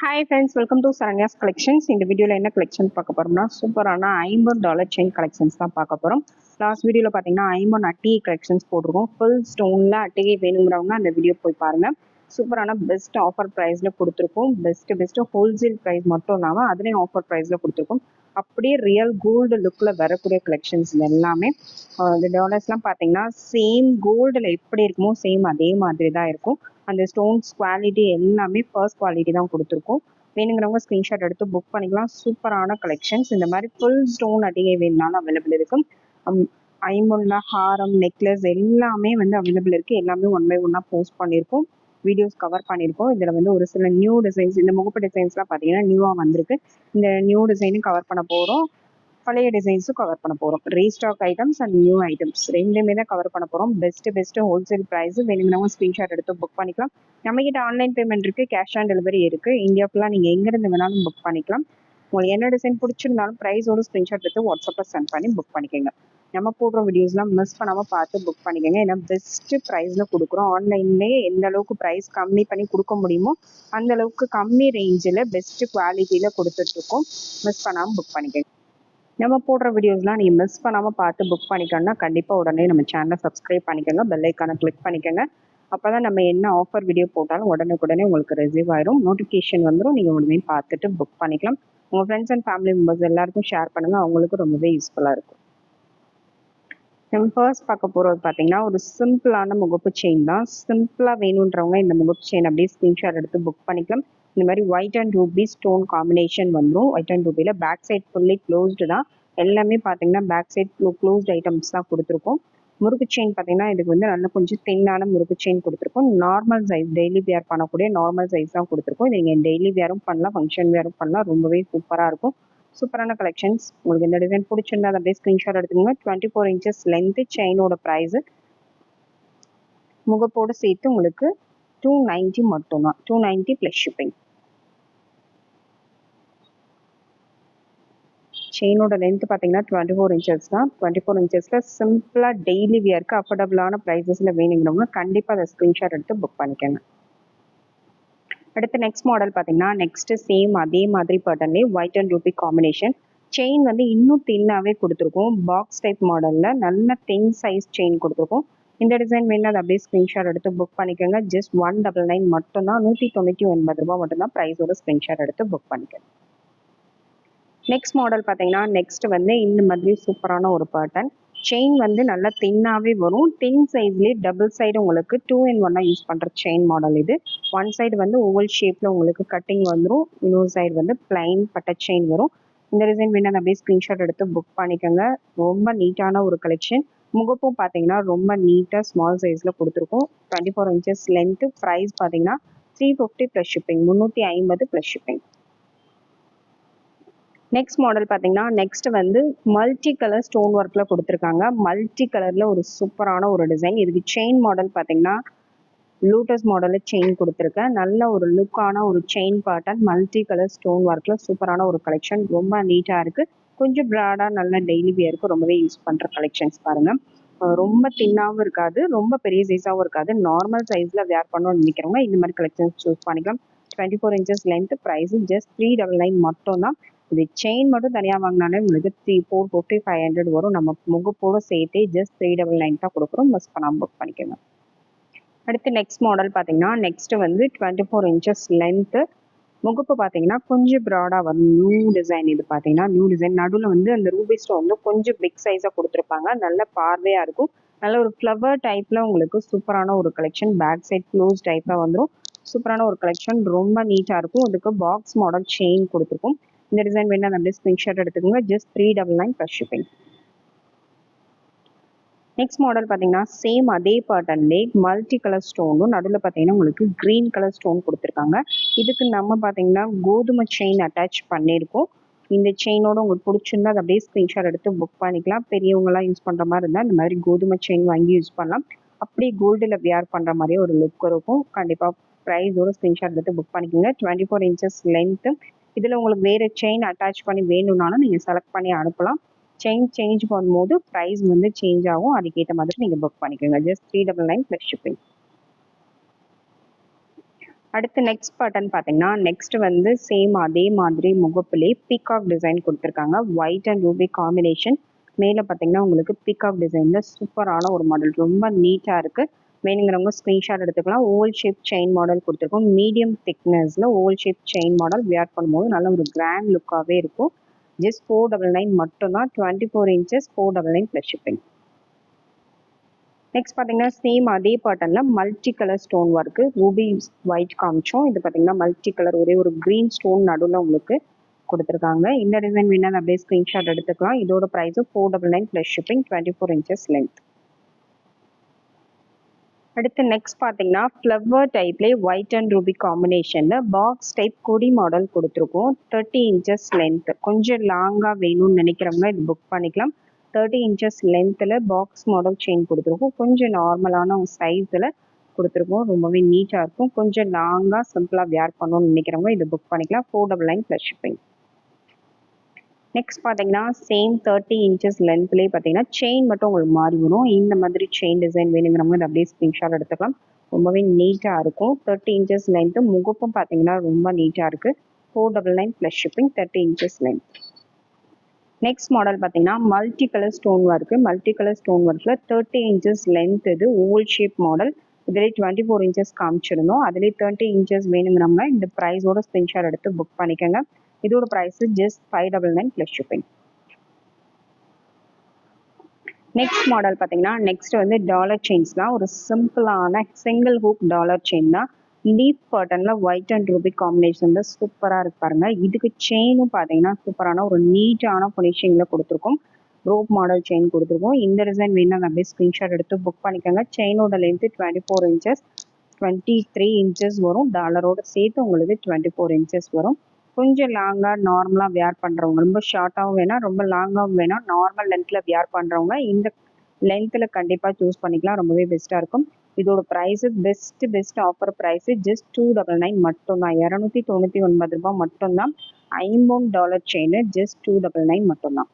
Hi friends welcome to Saranya's collections இந்த வீடியோவில் என்ன கலெக்ஷன் பார்க்க போகிறோம்னா சூப்பரான ஐம்பது டாலர் செயின் கலெக்ஷன்ஸ் தான் பார்க்க போகிறோம் லாஸ்ட் வீடியோவில் பார்த்தீங்கன்னா ஐம்பது அட்டிகை கலெக்ஷன்ஸ் போட்டிருக்கோம். ஃபுல் ஸ்டோனில் அட்டிகை வேணுங்கிறவங்க அந்த வீடியோ போய் பாருங்கள் சூப்பரான பெஸ்ட் ஆஃபர் ப்ரைஸில் கொடுத்துருக்கோம். பெஸ்ட் பெஸ்ட்டு ஹோல்சேல் ப்ரைஸ் மட்டும் இல்லாமல் அதுலேயும் ஆஃபர் ப்ரைஸில் கொடுத்துருக்கோம். அப்படியே ரியல் கோல்டு லுக்கில் வரக்கூடிய கலெக்ஷன்ஸ் எல்லாமே. இந்த டாலர்ஸ்லாம் பார்த்தீங்கன்னா சேம் கோல்டில் எப்படி இருக்குமோ சேம் அதே மாதிரி தான் இருக்கும். அந்த ஸ்டோன்ஸ் குவாலிட்டி எல்லாமே ஃபர்ஸ்ட் குவாலிட்டி தான் கொடுத்துருக்கோம். வேணுங்கிறவங்க ஸ்க்ரீன்ஷாட் எடுத்து புக் பண்ணிக்கலாம். சூப்பரான கலெக்ஷன்ஸ் இந்த மாதிரி ஃபுல் ஸ்டோன் அடிகை வேணுனாலும் அவைலபிள் இருக்கும். ஐம்பொன்ல ஹாரம் நெக்லஸ் எல்லாமே வந்து அவைலபிள் இருக்குது எல்லாமே ஒன் பை ஒன்னாக போஸ்ட் பண்ணியிருக்கோம். வீடியோஸ் கவர் பண்ணியிருக்கோம். இதில் வந்து ஒரு சில நியூ டிசைன்ஸ் இந்த முகப்பு டிசைன்ஸ்லாம் பார்த்தீங்கன்னா நியூவாக வந்திருக்கு. இந்த நியூ டிசைனும் கவர் பண்ண போகிறோம் பழைய டிசைன்ஸும் கவர் பண்ண போகிறோம் restock items and new items ரெண்டுமே தான் கவர் பண்ண போகிறோம் பெஸ்ட்டு பெஸ்ட்டு ஹோல்சேல் ப்ரைஸ் வேணுங்கிறவங்க ஸ்க்ரீன்ஷாட் எடுத்து புக் பண்ணிக்கலாம். நம்மகிட்ட ஆன்லைன் பேமெண்ட் இருக்குது கேஷ் ஆன் டெலிவரி இருக்குது இந்தியா ஃபுல்லாக நீங்கள் எங்கேருந்து வேணாலும் புக் பண்ணிக்கலாம். உங்களுக்கு என்ன டிசைன் பிடிச்சிருந்தாலும் ப்ரைஸோட ஸ்க்ரீன்ஷாட் எடுத்து வாட்ஸ்அப்பில் சென்ட் பண்ணி புக் பண்ணிக்கோங்க. நம்ம போடுற வீடியோஸ்லாம் மிஸ் பண்ணாமல் பார்த்து புக் பண்ணிக்கோங்க. ஏன்னா பெஸ்ட்டு ப்ரைஸில் கொடுக்குறோம். ஆன்லைன்லேயே எந்த அளவுக்கு ப்ரைஸ் கம்மி பண்ணி கொடுக்க முடியுமோ அந்த அளவுக்கு கம்மி ரேஞ்சில் பெஸ்ட்டு குவாலிட்டியில் கொடுத்துட்ருக்கோம் மிஸ் பண்ணாமல் புக் பண்ணிக்கோங்க. நம்ம போடுற வீடியோஸ்லாம் நீங்கள் மிஸ் பண்ணாமல் பார்த்து புக் பண்ணிக்கணும்னா கண்டிப்பாக உடனே நம்ம சேனலை சப்ஸ்கிரைப் பண்ணிக்கோங்க பெல்லைக்கான கிளிக் பண்ணிக்கோங்க. அப்போ தான் நம்ம என்ன ஆஃபர் வீடியோ போட்டாலும் உடனுக்குடனே உங்களுக்கு ரிசீவ் ஆயிரும். நோட்டிஃபிகேஷன் வந்துடும் நீங்கள் உடனே பார்த்துட்டு புக் பண்ணிக்கலாம். உங்கள் ஃப்ரெண்ட்ஸ் அண்ட் ஃபேமிலி மெம்பர்ஸ் எல்லாருக்கும் ஷேர் பண்ணுங்கள் அவங்களுக்கு ரொம்பவே யூஸ்ஃபுல்லாக இருக்கும். நம்ம ஃபர்ஸ்ட் பார்க்க போகிறது பார்த்தீங்கன்னா ஒரு சிம்பிளான முகப்பு செயின் தான். சிம்பிளாக வேணுன்றவங்க இந்த முகப்பு செயின் அப்படியே ஸ்க்ரீன்ஷாட் எடுத்து புக் பண்ணிக்கலாம். இந்த மாதிரி white and ruby stone combination வந்துடும் ஒயிட் அண்ட் ரூபியில் பேக் சைட் ஃபுல்லி க்ளோஸ்டு தான். எல்லாமே பார்த்தீங்கன்னா பேக் சைட் க்ளோஸ்ட் ஐட்டம்ஸ் தான் கொடுத்துருக்கோம். முறுக்கு செயின் பார்த்தீங்கன்னா இதுக்கு வந்து நல்ல கொஞ்சம் தின்னான முறுக்கு செயின் கொடுத்துருக்கோம். நார்மல் சைஸ் டெய்லி வியர் பண்ணக்கூடிய நார்மல் சைஸ் தான் கொடுத்துருக்கோம். இது நீங்கள் டெய்லி வியரும் பண்ணலாம் ஃபங்க்ஷன் வியரும் பண்ணலாம். ரொம்பவே சூப்பராக இருக்கும். சூப்பரான கலெக்ஷன்ஸ் உங்களுக்கு இந்த டிசைன் பிடிச்சிருந்தா அதை அப்படியே ஸ்க்ரீன்ஷாட் எடுத்துக்கோங்க. டுவெண்ட்டி ஃபோர் இன்ச்சஸ் லென்த்து செயினோட ப்ரைஸு முகப்போடு சேர்த்து உங்களுக்கு டூ நைன்ட்டி மட்டும்தான். டூ நைன்ட்டி ப்ளஸ் ஷிப்பிங் செயினோட லென்த் பார்த்தீங்கன்னா டுவெண்ட்டி ஃபோர் இன்ச்சஸ் தான் டுவெண்ட்டி ஃபோர் இன்ச்சஸில் சிம்பிளாக டெய்லி வியருக்கு அஃபோர்டபுளான ப்ரைஸஸில் வேணுங்கிறவங்க கண்டிப்பாக அதை ஸ்க்ரீன்ஷாட் எடுத்து புக் பண்ணிக்கோங்க. அடுத்து நெக்ஸ்ட் மாடல் பார்த்தீங்கன்னா நெக்ஸ்ட் சேம் அதே மாதிரி பேட்டர்ன்லேயே white and ruby combination chain வந்து இன்னும் தின்னாகவே கொடுத்துருக்கோம். பாக்ஸ் டைப் மாடலில் நல்ல தென் சைஸ் செயின் கொடுத்துருக்கோம். இந்த டிசைன் வேணும் அதை அப்படியே ஸ்க்ரீன்ஷாட் எடுத்து புக் பண்ணிக்கோங்க. ஜஸ்ட் ஒன் டபுள் நைன் மட்டும்தான். நூற்றி தொண்ணூற்றி ஒன்பது ரூபா மட்டும்தான் ப்ரைஸோட ஸ்க்ரீன்ஷாட் எடுத்து புக் பண்ணிக்கோங்க. நெக்ஸ்ட் மாடல் பார்த்தீங்கன்னா நெக்ஸ்ட் வந்து இந்த மாதிரி சூப்பரான ஒரு பேட்டர்ன் செயின் வந்து நல்லா தின்னாகவே வரும். தின் சைஸ்லேயே டபுள் சைடு உங்களுக்கு டூ இன் ஒன்னாக யூஸ் பண்ணுற செயின் மாடல் இது. ஒன் சைடு வந்து ஓவல் ஷேப்பில் உங்களுக்கு கட்டிங் வந்துடும் இன்னொரு சைடு வந்து பிளைன் பட்ட செயின் வரும். இந்த டிசைன் வேணும் அப்படியே ஸ்க்ரீன்ஷாட் எடுத்து புக் பண்ணிக்கோங்க. ரொம்ப நீட்டான ஒரு கலெக்ஷன் முகப்பும் பார்த்தீங்கன்னா ரொம்ப நீட்டாக ஸ்மால் சைஸில் கொடுத்துருக்கோம். Twenty four inches length price பார்த்தீங்கன்னா த்ரீ ஃபிஃப்டி ப்ளஸ் ஷிப்பிங் முந்நூற்றி ஐம்பது ப்ளஸ் ஷிப்பிங் நெக்ஸ்ட் மாடல் பார்த்தீங்கன்னா நெக்ஸ்ட் வந்து மல்டி கலர் ஸ்டோன் ஒர்க்கில் கொடுத்துருக்காங்க. மல்டி கலரில் ஒரு சூப்பரான ஒரு டிசைன் இதுக்கு செயின் மாடல் பார்த்தீங்கன்னா லூட்டஸ் மாடலில் செயின் கொடுத்துருக்கேன். நல்ல ஒரு லுக்கான ஒரு chain pattern multi colour stone ஒர்க்கில் சூப்பரான ஒரு கலெக்ஷன் ரொம்ப நீட்டாக இருக்குது கொஞ்சம் ப்ராடாக நல்ல டெய்லி வியருக்கு ரொம்பவே யூஸ் பண்ணுற கலெக்ஷன்ஸ் பாருங்கள் ரொம்ப தின்னாகவும் இருக்காது. ரொம்ப பெரிய சைஸாகவும் இருக்காது. நார்மல் சைஸில் வேர் பண்ணணும்னு நினைக்கிறவங்க இந்த மாதிரி கலெக்ஷன்ஸ் சூஸ் பண்ணிக்கலாம். Twenty four inches length price just three double nine மட்டும் தான் இது செயின் மட்டும் தனியாக வாங்கினாலே உங்களுக்கு three four fifty five hundred வரும். நம்ம முகப்போட சேர்த்தே ஜஸ்ட் த்ரீ டபுள் நைன் தான் கொடுக்குறோம். மிஸ் பண்ணாமல் புக் பண்ணிக்கோங்க. அடுத்து நெக்ஸ்ட் மாடல் பார்த்தீங்கன்னா நெக்ஸ்ட்டு வந்து டுவெண்ட்டி ஃபோர் இன்ச்சஸ் லென்த்து முகப்பு பார்த்தீங்கன்னா கொஞ்சம் ப்ராடாக வரும். நியூ டிசைன் இது பார்த்தீங்கன்னா நியூ டிசைன் நடுவில் வந்து அந்த ரூபி ஸ்டோன் வந்து கொஞ்சம் பிக் சைஸாக கொடுத்துருப்பாங்க. நல்ல பார்வையாக இருக்கும். நல்ல ஒரு ஃப்ளவர் டைப்பில் உங்களுக்கு சூப்பரான ஒரு கலெக்ஷன் பேக் சைட் க்ளோஸ் டைப்பில் வந்துடும் சூப்பரான ஒரு கலெக்ஷன் ரொம்ப நீட்டாக இருக்கும். அதுக்கு பாக்ஸ் மாடல் செயின் கொடுத்துருக்கும். இந்த டிசைன் வேணா அப்படியே ஸ்க்ரீன்ஷாட் எடுத்துக்கோங்க. Just three double nine plus shipping next model பார்த்தீங்கன்னா சேம் அதே பேட்டர்ன்லே மல்டி கலர் ஸ்டோனும் நடுவில் பார்த்தீங்கன்னா உங்களுக்கு க்ரீன் கலர் ஸ்டோன் கொடுத்துருக்காங்க. இதுக்கு நம்ம பார்த்தீங்கன்னா கோதுமை செயின் அட்டாச் பண்ணியிருக்கோம். இந்த செயினோட உங்களுக்கு பிடிச்சிருந்தா அதை அப்படியே ஸ்க்ரீன்ஷாட் எடுத்து புக் பண்ணிக்கலாம். பெரியவங்களாம் யூஸ் பண்ணுற மாதிரி இருந்தால் இந்த மாதிரி கோதுமை செயின் வாங்கி யூஸ் பண்ணலாம். அப்படியே கோல்டில் வியர் பண்ணுற மாதிரியே ஒரு லுக் இருக்கும். கண்டிப்பாக ப்ரைஸோட ஸ்க்ரீன்ஷாட் எடுத்து புக் பண்ணிக்கோங்க. டுவெண்ட்டி ஃபோர் இன்ச்சஸ் லென்த்து இதில் உங்களுக்கு வேறு செயின் அட்டாச் பண்ணி வேணும்னாலும் நீங்கள் செலக்ட் பண்ணி அனுப்பலாம். செயின் சேஞ்ச் பண்ணும்போது ப்ரைஸ் வந்து சேஞ்ச் ஆகும். அதுக்கேற்ற மாதிரி நீங்கள் புக் பண்ணிக்கோங்க. Just three double nine plus shipping அடுத்து நெக்ஸ்ட் பட்டன் பார்த்தீங்கன்னா நெக்ஸ்ட் வந்து சேம் அதே மாதிரி முகப்பிலே பீகாக் டிசைன் கொடுத்துருக்காங்க. ஒயிட் அண்ட் ரூபி காம்பினேஷன் மேலே பார்த்தீங்கன்னா உங்களுக்கு பீகாக் டிசைனில் சூப்பரான ஒரு மாடல் ரொம்ப நீட்டாக இருக்குது வேணுங்கிறவங்க ஸ்க்ரீன்ஷாட் எடுத்துக்கலாம். ஓல் ஷேப் செயின் மாடல் கொடுத்துருக்கோம். மீடியம் திக்னஸில் ஓல் ஷேப் செயின் மாடல் வியர் பண்ணும்போது நல்ல ஒரு கிராண்ட் லுக்காகவே இருக்கும். ஜஸ்ட் ஃபோர் டபுள் நைன் மட்டும்தான். Twenty four inches four double nine plus shipping next பார்த்தீங்கன்னா சேம் அதே பாட்டனில் multi colour stone work ruby white காமிச்சோம். இது பார்த்தீங்கன்னா மல்டி கலர் ஒரே ஒரு க்ரீன் ஸ்டோன் நடுவில் உங்களுக்கு கொடுத்துருக்காங்க. இந்த டிசைன் வேணால் அப்படியே ஸ்க்ரீன்ஷாட் எடுத்துக்கலாம். இதோட ப்ரைஸும் four double nine plus shipping twenty four inches length அடுத்து நெக்ஸ்ட் பார்த்தீங்கன்னா ஃப்ளவர் டைப்லேயே ஒயிட் அண்ட் ரூபி காம்பினேஷனில் பாக்ஸ் டைப் கொடி மாடல் கொடுத்துருக்கோம். தேர்ட்டி இன்ச்சஸ் லென்த் கொஞ்சம் லாங்காக வேணும்னு நினைக்கிறவங்க இது புக் பண்ணிக்கலாம். தேர்ட்டி இன்ச்சஸ் லென்த்தில் பாக்ஸ் மாடல் செயின் கொடுத்துருக்கோம். கொஞ்சம் நார்மலான சைஸில் கொடுத்துருக்கோம். ரொம்பவே நீட்டாக இருக்கும். கொஞ்சம் லாங்காக சிம்பிளாக வியர் பண்ணணும்னு நினைக்கிறவங்க இது புக் பண்ணிக்கலாம். Four double nine plus shipping next பார்த்தீங்கன்னா சேம் தேர்ட்டி இன்ச்சஸ் லென்த்லேயே பார்த்தீங்கன்னா செயின் மட்டும் உங்களுக்கு மாறி வரும். இந்த மாதிரி செயின் டிசைன் வேணுங்கிறவங்க இதை அப்படியே ஸ்க்ரீன்ஷாட் எடுத்துக்கலாம். ரொம்பவே நீட்டாக இருக்கும். தேர்ட்டி இன்ச்சஸ் லென்த்து முகப்பும் பார்த்தீங்கன்னா ரொம்ப நீட்டாக இருக்குது four double nine plus shipping thirty inches length next model பார்த்தீங்கன்னா multi colour stone work multi colour stone ஒர்க்கில் தேர்ட்டி இன்ச்சஸ் லென்த் இது ஓவல் ஷேப் மாடல் இதிலே டுவெண்ட்டி ஃபோர் இன்ச்சஸ் காமிச்சிருந்தோம். அதிலே தேர்ட்டி இன்ச்சஸ் வேணுங்கிறவங்க இந்த ப்ரைஸோட ஸ்க்ரீன்ஷாட் எடுத்து புக் பண்ணிக்கோங்க. இதோட price just five double nine plus shipping next model பார்த்தீங்கன்னா நெக்ஸ்ட் வந்து டாலர் செயின்ஸ் தான். ஒரு சிம்பிளான சிங்கிள் ஹூக் டாலர் செயின் தான். லீஃப் பட்டனில் ஒயிட் அண்ட் ரூபி வந்து சூப்பராக இருக்கு பாருங்க. இதுக்கு செயினும் பார்த்தீங்கன்னா சூப்பரான ஒரு நீட்டான ஃபினிஷிங்கில் கொடுத்துருக்கோம். ரோப் மாடல் செயின் கொடுத்துருக்கோம். இந்த டிசைன் வேணும் அப்படியே ஸ்க்ரீன்ஷாட் எடுத்து புக் பண்ணிக்கோங்க. செயினோட length twenty four inches twenty three inches வரும் டாலரோட சேர்த்து உங்களுக்கு டுவெண்ட்டி ஃபோர் இன்ச்சஸ் வரும். கொஞ்சம் லாங்காக நார்மலாக வியர் பண்ணுறவங்க ரொம்ப ஷார்ட்டாகவும் வேணாம் ரொம்ப லாங்காகவும் வேணாம் நார்மல் லென்த்தில் வியர் பண்ணுறவங்க இந்த லென்த்தில் கண்டிப்பாக சூஸ் பண்ணிக்கலாம். ரொம்பவே பெஸ்ட்டாக இருக்கும். இதோட price best best offer price just two double nine மட்டும்தான். இரநூத்தி தொண்ணூற்றி ஒன்பது ரூபாய் மட்டும்தான். ஐம்பது dollar chain just two double nine மட்டும்தான்.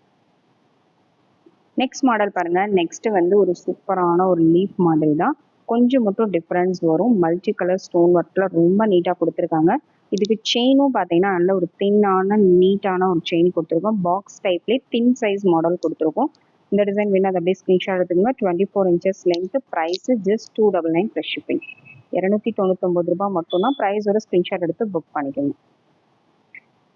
நெக்ஸ்ட் மாடல் பாருங்க. நெக்ஸ்ட் வந்து ஒரு சூப்பரான ஒரு லீஃப் மாடல் தான் கொஞ்சம் மட்டும் டிஃப்ரென்ஸ் வரும். மல்டி கலர் ஸ்டோன் ஒர்க்கில் ரொம்ப நீட்டாக கொடுத்துருக்காங்க. இதுக்கு செயினும் பார்த்தீங்கன்னா நல்ல ஒரு தின்னான நீட்டான ஒரு செயின் கொடுத்துருக்கோம். பாக்ஸ் டைப்லேயே தின் சைஸ் மாடல் கொடுத்துருக்கோம். இந்த டிசைன் வேணும் அதை அப்படியே ஸ்க்ரீன்ஷாட் எடுத்துக்கோங்க. Twenty four inches length price just two double nine plus shipping இரநூத்தி தொண்ணூத்தொம்பது ரூபாய் மட்டும்தான் ப்ரைஸோட ஸ்க்ரீன்ஷாட் எடுத்து புக் பண்ணிக்கோங்க.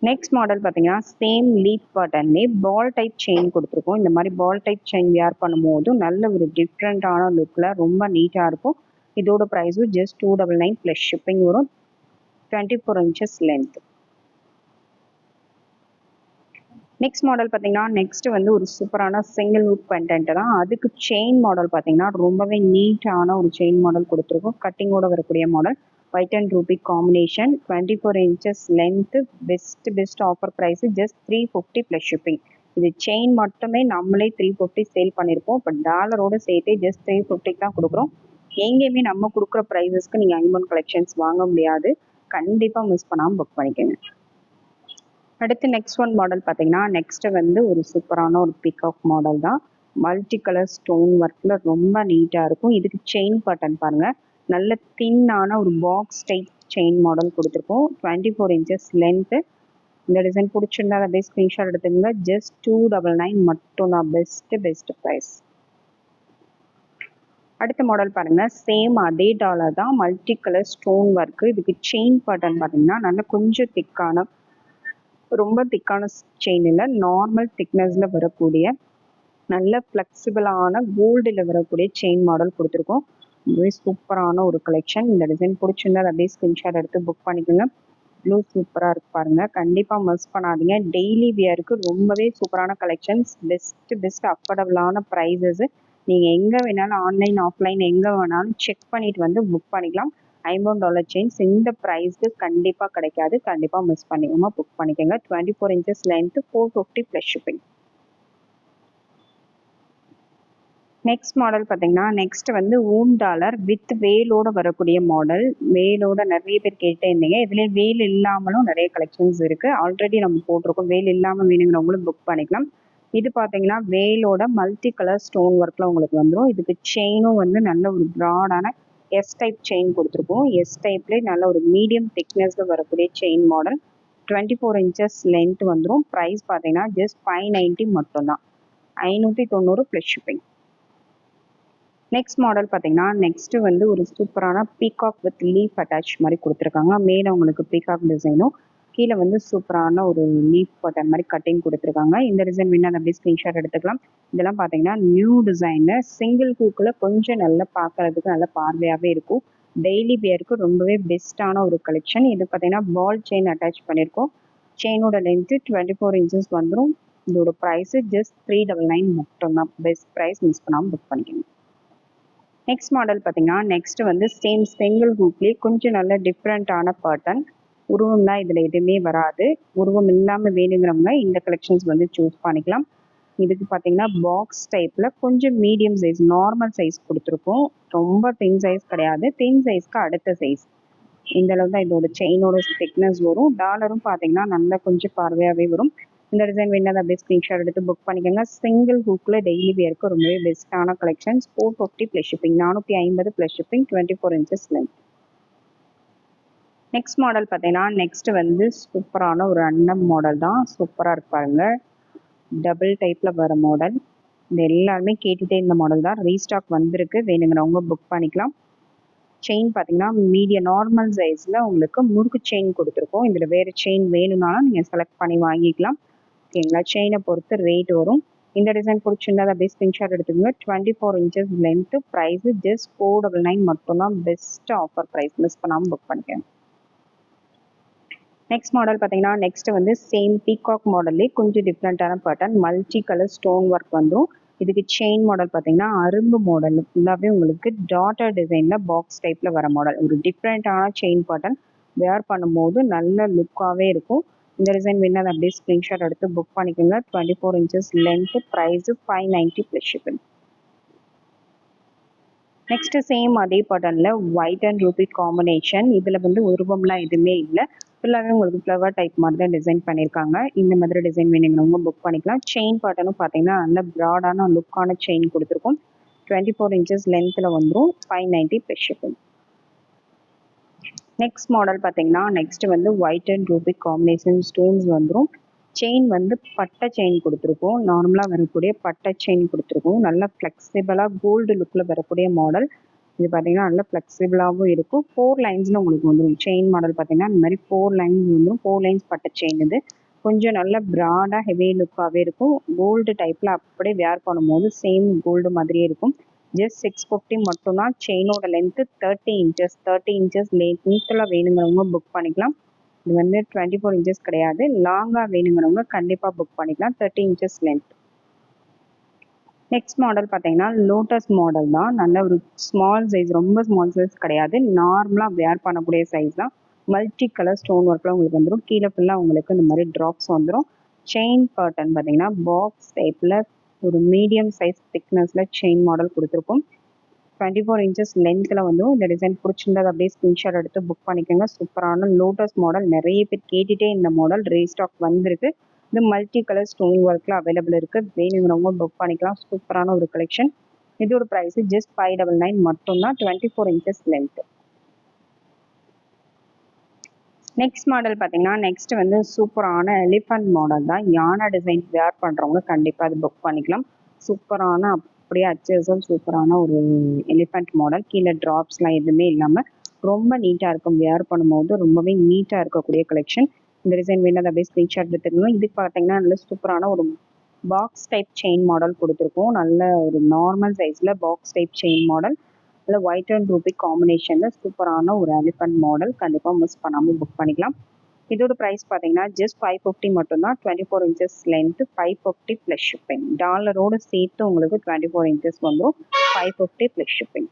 நெக்ஸ்ட் மாடல் பார்த்தீங்கன்னா சேம் லீப் பட்டன்லே பால் டைப் செயின் கொடுத்துருக்கோம். இந்த மாதிரி பால் டைப் செயின் வியர் பண்ணும்போது நல்ல ஒரு டிஃப்ரெண்ட்டான லுக்கில் ரொம்ப நீட்டாக இருக்கும். இதோட ப்ரைஸும் just two double nine plus shipping வரும். Twenty four inches length next model பார்த்தீங்கன்னா நெக்ஸ்ட் வந்து ஒரு சூப்பரான சிங்கிள் ஹுக் பெண்டன்ட் தான். அதுக்கு செயின் மாடல் பார்த்தீங்கன்னா ரொம்பவே நீட்டான ஒரு செயின் மாடல் கொடுத்துருக்கோம். கட்டிங்கோட வரக்கூடிய model white and ruby combination twenty four inches length best best offer price just three fifty plus shipping இது செயின் மட்டுமே நம்மளே த்ரீ ஃபிஃப்டி சேல் பண்ணியிருப்போம் பட் டாலரோட சேர்த்தே ஜஸ்ட் த்ரீ ஃபிஃப்டிக்கு தான் கொடுக்குறோம். எங்கேயுமே நம்ம கொடுக்குற ப்ரைஸஸ்க்கு நீங்கள் ஐமோன் கலெக்ஷன்ஸ் வாங்க முடியாது. கண்டிப்பாக மிஸ் பண்ணாமல் புக் பண்ணிக்கோங்க. அடுத்து நெக்ஸ்ட் ஒன் மாடல் பார்த்தீங்கன்னா நெக்ஸ்ட்டு வந்து ஒரு சூப்பரான ஒரு பிகாக் மாடல் தான். மல்டி கலர் ஸ்டோன் ஒர்க்கில் ரொம்ப நீட்டாக இருக்கும். இதுக்கு செயின் பட்டன் பாருங்கள் நல்ல தின்னான ஒரு பாக்ஸ் டைப் செயின் மாடல் கொடுத்துருக்கோம். டுவெண்ட்டி ஃபோர் இன்ச்சஸ் லென்த்து இந்த டிசைன் பிடிச்சிருந்தா அப்படியே ஸ்க்ரீன்ஷாட் எடுத்துக்கோங்க. ஜஸ்ட் டூ டபுள் நைன் மட்டும் தான் பெஸ்ட்டு பெஸ்ட் ப்ரைஸ் அடுத்த மாடல் பாருங்க. சேம் அதே டாலர் தான் மல்டி கலர் ஸ்டோன் ஒர்க்கு இதுக்கு செயின் பட்டன் பார்த்தீங்கன்னா நல்லா கொஞ்சம் திக்கான ரொம்ப திக்கான செயின் இல்லை நார்மல் திக்னஸில் வரக்கூடிய நல்ல ஃப்ளெக்சிபிளான கோல்டில் வரக்கூடிய செயின் மாடல் கொடுத்துருக்கோம். ரொம்பவே சூப்பரான ஒரு கலெக்ஷன் இந்த டிசைன் பிடிச்சிருந்தா அப்படியே ஸ்கிரீன்ஷாட் எடுத்து புக் பண்ணிக்கோங்க. ப்ளூ சூப்பராக இருக்கு பாருங்க. கண்டிப்பாக மிஸ் பண்ணாதீங்க. டெய்லி வியருக்கு ரொம்பவே சூப்பரான கலெக்ஷன்ஸ் பெஸ்ட் பெஸ்ட் அஃபோர்டபுளான ப்ரைஸஸ் நீங்கள் எங்கே வேணாலும் ஆன்லைன் ஆஃப்லைன் எங்கே வேணாலும் செக் பண்ணிட்டு வந்து புக் பண்ணிக்கலாம். ஐம்பது டாலர் செயின்ஸ் இந்த ப்ரைஸ்க்கு கண்டிப்பாக கிடைக்காது. கண்டிப்பாக மிஸ் பண்ணிக்கோங்க புக் பண்ணிக்கோங்க. Twenty four inches length four fifty plus shipping next model பார்த்தீங்கன்னா நெக்ஸ்ட் வந்து ஊம் டாலர் வித் வேலோட வரக்கூடிய மாடல் வேலோட நிறைய பேர் கேட்டே இருந்தீங்க. இதுலேயே வேல் இல்லாமலும் நிறைய கலெக்ஷன்ஸ் இருக்குது ஆல்ரெடி நம்ம போட்டிருக்கோம். வேல் இல்லாமல் வேணுங்கிறவங்களும் புக் பண்ணிக்கலாம். இது பார்த்தீங்கன்னா வேலோட மல்டி கலர் ஸ்டோன் ஒர்க்கில் உங்களுக்கு வந்துடும் இதுக்கு செயினும் வந்து நல்ல ஒரு ப்ராடான எஸ் டைப் செயின் கொடுத்துருக்கோம். எஸ் டைப்லேயே நல்ல ஒரு மீடியம் திக்னஸில் வரக்கூடிய chain model twenty four inches length வந்துடும் ப்ரைஸ் பார்த்தீங்கன்னா ஜஸ்ட் ஃபைவ் நைன்ட்டி மட்டும்தான். ஐநூற்றி தொண்ணூறு ப்ளஸ் ஷிப்பிங் நெக்ஸ்ட் மாடல் பார்த்தீங்கன்னா நெக்ஸ்ட்டு வந்து ஒரு சூப்பரான பீகாக் வித் லீஃப் அட்டாச் மாதிரி கொடுத்துருக்காங்க. மேலே உங்களுக்கு பீகாக் டிசைனும் கீழே வந்து சூப்பரான ஒரு லீஃப் பட்டன் மாதிரி கட்டிங் கொடுத்துருக்காங்க. இந்த டிசைன் வேணா அதை அப்படியே ஸ்க்ரீன்ஷாட் எடுத்துக்கலாம். இதெல்லாம் பார்த்தீங்கன்னா நியூ டிசைனு சிங்கிள் ஹூக்கில் கொஞ்சம் நல்லா பார்க்கறதுக்கு நல்ல பார்வையாகவே இருக்கும். டெய்லி வியருக்கு ரொம்பவே பெஸ்ட்டான ஒரு கலெக்ஷன் இது பார்த்தீங்கன்னா பால் செயின் அட்டாச் பண்ணியிருக்கோம் செயினோட லென்த்து டுவெண்ட்டி ஃபோர் இன்ச்சஸ் வந்துடும் இதோட price just three double nine மட்டும்தான். பெஸ்ட் ப்ரைஸ் மிஸ் பண்ணாமல் புக் பண்ணிக்கணும் நெக்ஸ்ட் மாடல் பார்த்தீங்கன்னா நெக்ஸ்ட் வந்து சேம் சிங்கிள் ஹூக்லேயே கொஞ்சம் நல்ல டிஃப்ரெண்ட்டான பேட்டர்ன் உருவம்லாம் இதில் எதுவுமே வராது. உருவம் இல்லாமல் வேணுங்கிறவங்க இந்த கலெக்ஷன்ஸ் வந்து சூஸ் பண்ணிக்கலாம். இதுக்கு பார்த்தீங்கன்னா பாக்ஸ் டைப்பில் கொஞ்சம் மீடியம் சைஸ் நார்மல் சைஸ் கொடுத்துருக்கோம். ரொம்ப தின் சைஸ் கிடையாது. தின் சைஸ்க்கு அடுத்த சைஸ் இந்த அளவு தான் இதோட செயினோட திக்னஸ் வரும். டாலரும் பார்த்தீங்கன்னா நல்லா கொஞ்சம் பார்வையாகவே வரும். இந்த டிசைன் வேணால் அப்படியே ஸ்க்ரீன்ஷாட் எடுத்து புக் பண்ணிக்கோங்க. சிங்கிள் ஹூக்கில் டெய்லி வியருக்கு ரொம்பவே பெஸ்ட்டான collections four fifty plus shipping நானூற்றி ஐம்பது plus shipping twenty four inches length next model பார்த்தீங்கன்னா நெக்ஸ்ட் வந்து சூப்பரான ஒரு அன்னம் மாடல் தான். சூப்பராக இருப்பாருங்க டபுள் டைப்பில் வர மாடல் இது எல்லாருமே கேட்டுகிட்டே இந்த மாடல் தான். ரீஸ்டாக் வந்திருக்கு. வேணுங்கிறவங்க புக் பண்ணிக்கலாம். செயின் பார்த்தீங்கன்னா மீடியம் நார்மல் சைஸில் உங்களுக்கு முறுக்கு செயின் கொடுத்துருக்கோம். இதில் வேறு செயின் வேணும்னாலும் நீங்கள் செலக்ட் பண்ணி வாங்கிக்கலாம். ஓகேங்களா செயினை பொறுத்து ரேட் வரும். இந்த டிசைன் பிடிச்சிருந்தா அப்படியே ஸ்க்ரீன்ஷாட் எடுத்துக்கோங்க. Twenty four inches length price just four double nine மட்டும்தான் பெஸ்ட் ஆஃபர் ப்ரைஸ் மிஸ் பண்ணாமல் புக் பண்ணிக்கோங்க. நெக்ஸ்ட் மாடல் பார்த்தீங்கன்னா நெக்ஸ்ட் வந்து சேம் பீகாக் மாடல்லே கொஞ்சம் டிஃப்ரெண்ட்டான pattern multi colour stone work வந்துடும் இதுக்கு செயின் மாடல் பார்த்தீங்கன்னா அரும்பு மாடல் ஃபுல்லாகவே உங்களுக்கு டாட்டர் டிசைனில் பாக்ஸ் டைப்பில் வர மாடல் ஒரு டிஃப்ரெண்ட்டான செயின் பேட்டர்ன் வேர் பண்ணும்போது நல்ல லுக்காகவே இருக்கும். இந்த டிசைன் வேணால் அப்படியே ஸ்க்ரீன்ஷாட் எடுத்து புக் பண்ணிக்கோங்க. Twenty four inches length price five ninety plus shipping next same அதே பட்டனில் ஒயிட் அண்ட் ரூபி காம்பினேஷன் இதில் வந்து உருவம்லாம் எதுவுமே இல்லை. ஃபுல்லாகவே உங்களுக்கு ஃப்ளவர் டைப் மாதிரி தான் டிசைன் பண்ணியிருக்காங்க. இந்த மாதிரி டிசைன் வேணுங்கிறவங்க புக் பண்ணிக்கலாம். செயின் பாட்டனும் பார்த்தீங்கன்னா நல்ல ப்ராடான லுக்கான செயின் கொடுத்துருக்கும். டுவெண்ட்டி ஃபோர் இன்ச்சஸ் லென்த்தில் வந்துடும் five ninety plus shipping next model பார்த்தீங்கன்னா நெக்ஸ்ட் வந்து white and ruby combination stones வந்துடும் செயின் வந்து பட்டை செயின் கொடுத்துருக்கோம். நார்மலாக வரக்கூடிய பட்டை செயின் கொடுத்துருக்கோம். நல்லா ஃப்ளெக்சிபிளாக கோல்டு லுக்கில் வரக்கூடிய மாடல் இது பார்த்தீங்கன்னா நல்லா ஃப்ளெக்சிபிளாகவும் இருக்கும். ஃபோர் லைன்ஸில் உங்களுக்கு வந்துடும் செயின் மாடல் பார்த்தீங்கன்னா இந்த மாதிரி ஃபோர் லைன்ஸ் வந்துடும் ஃபோர் லைன்ஸ் பட்ட செயின் இது. கொஞ்சம் நல்ல ப்ராடாக ஹெவி லுக்காகவே இருக்கும். கோல்டு டைப்பில் அப்படியே வேர் பண்ணும்போது சேம் கோல்டு மாதிரியே இருக்கும். ஜஸ்ட் சிக்ஸ் ஃபிஃப்டி மட்டும்தான் செயினோட length thirty inches thirty inches லென்த்தில் வேணுங்கிறவங்க புக் பண்ணிக்கலாம். இது வந்து டுவெண்ட்டி ஃபோர் இன்ச்சஸ் கிடையாது. லாங்காக வேணுங்கிறவங்க கண்டிப்பாக புக் பண்ணிக்கலாம். Thirty inches length next model பார்த்தீங்கன்னா லோட்டஸ் மாடல் தான். நல்ல ஒரு ஸ்மால் சைஸ் ரொம்ப ஸ்மால் சைஸ் கிடையாது. நார்மலாக வேர் பண்ணக்கூடிய சைஸ் தான். மல்டி கலர் ஸ்டோன் ஒர்க்கில் உங்களுக்கு வந்துடும் கீழே ஃபுல்லாக உங்களுக்கு இந்த மாதிரி ட்ராப்ஸ் வந்துடும் செயின் பேட்டர்ன் பார்த்தீங்கன்னா பாக்ஸ் டைப்பில் ஒரு மீடியம் சைஸ் திக்னஸில் செயின் மாடல் கொடுத்துருக்கோம். டுவெண்ட்டி ஃபோர் இன்ச்சஸ் லென்த்தில் வந்து இந்த டிசைன் பிடிச்சிருந்தது அப்படியே ஸ்க்ரீன்ஷாட் எடுத்து புக் பண்ணிக்கோங்க. சூப்பரான லோட்டஸ் மாடல் நிறைய பேர் கேட்டுகிட்டே இந்த மாடல் ரீஸ்டாக் வந்திருக்கு. இது மல்டி கலர் ஸ்டோன் ஒர்க்கில் அவைலபிள் இருக்குது வேணுங்கிறவங்க புக் பண்ணிக்கலாம். சூப்பரான ஒரு கலெக்ஷன் இதோட price just five double nine மட்டும்தான். Twenty four inches length next model பார்த்தீங்கன்னா நெக்ஸ்ட் வந்து சூப்பரான எலிஃபண்ட் மாடல் தான். யானை டிசைன் வேர் பண்ணுறவங்க கண்டிப்பாக அது புக் பண்ணிக்கலாம். சூப்பரான அப்படியே அச்சர்ஸும் சூப்பரான ஒரு எலிஃபண்ட் மாடல் கீழே ட்ராப்ஸ்லாம் எதுவுமே இல்லாமல் ரொம்ப நீட்டாக இருக்கும். வேர் பண்ணும்போது ரொம்பவே நீட்டாக இருக்கக்கூடிய கலெக்ஷன் இந்த டிசைன் வேணும் அப்படியே ஸ்க்ரீன்ஷாட் எடுத்துக்கணும் இதுக்கு பார்த்தீங்கன்னா நல்ல சூப்பரான ஒரு பாக்ஸ் டைப் செயின் மாடல் கொடுத்துருக்கோம். நல்ல ஒரு நார்மல் சைஸில் பாக்ஸ் டைப் செயின் மாடல் நல்ல ஒயிட் அண்ட் ரூபி காம்பினேஷனில் சூப்பரான ஒரு எலிஃபண்ட் மாடல் கண்டிப்பாக மிஸ் பண்ணாமல் புக் பண்ணிக்கலாம். இதோட ப்ரைஸ் பார்த்தீங்கன்னா ஜஸ்ட் ஃபைவ் ஃபிஃப்டி மட்டும்தான். Twenty four inches length five fifty plus shipping டாலரோடு சேர்த்து உங்களுக்கு டுவெண்ட்டி ஃபோர் இன்ச்சஸ் வந்துடும் five fifty plus shipping